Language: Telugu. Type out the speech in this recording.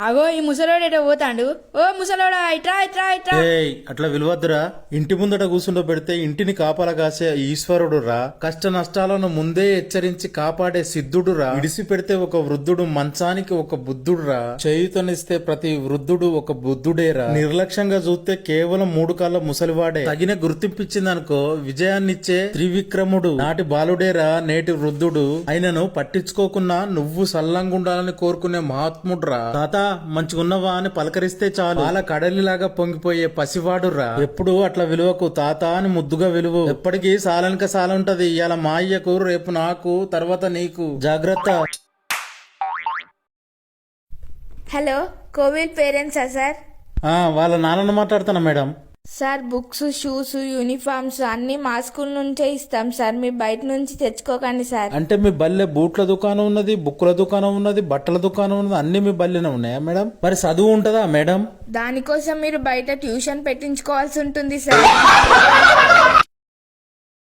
అగో ఈ ముసలోడు పోతాండు? ఓ ముసలోడా ఇట్రా ఇట్రా ఇట్రా. ఏయ్ అట్లా విలువద్దురా. ఇంటి ముందట కూర్చుండో పెడితే ఇంటిని కాపలా కాసే ఈశ్వరుడు రా కష్ట నష్టాలను ముందే హెచ్చరించి కాపాడే సిద్ధుడు రా ఇడిసి పెడితే ఒక వృద్ధుడు మంచానికి ఒక బుద్ధుడు రా చేయుతనిస్తే ప్రతి వృద్ధుడు ఒక బుద్ధుడేరా. నిర్లక్ష్యంగా చూస్తే కేవలం మూడు కాళ్ళ ముసలివాడే. తగిన గుర్తింపిచ్చిందనుకో విజయాన్నిచ్చే త్రివిక్రముడు. నాటి బాలుడేరా నేటి వృద్ధుడు. ఆయనను పట్టించుకోకున్నా నువ్వు సల్లంగుండాలని కోరుకునే మహాత్ముడు రా తాత మంచిగున్నవా అని పలకరిస్తే చాలు. వాళ్ళ కడలిలాగా పొంగిపోయే పసివాడు రా ఎప్పుడు అట్లా విలువకు తాత అని ముద్దుగా విలువ. ఎప్పటికీ సాలనిక సాల ఉంటది ఇవాళ మా అయ్యకు రేపు నాకు తర్వాత నీకు. జాగ్రత్త. హలో కోవిడ్ పేరెంట్సా సార్? వాళ్ళ నాన్నను మాట్లాడుతున్నా madam. Sir books shoes uniforms అన్ని మా స్కూల్ నుంచే ఇస్తాం సార్. మీరు బయట నుంచి తెచ్చుకోకండి సార్. అంటే మీ బల్లె బూట్ల దుకాణం ఉన్నది బుక్కుల దుకాణం ఉన్నది బట్టల దుకాణం ఉన్నది అన్ని మీ బల్లెనే ఉన్నాయా మేడం? మరి చదువు ఉంటదా మేడం? దానికోసం మీరు బయట ట్యూషన్ పెట్టించుకోవాల్సి ఉంటుంది సార్.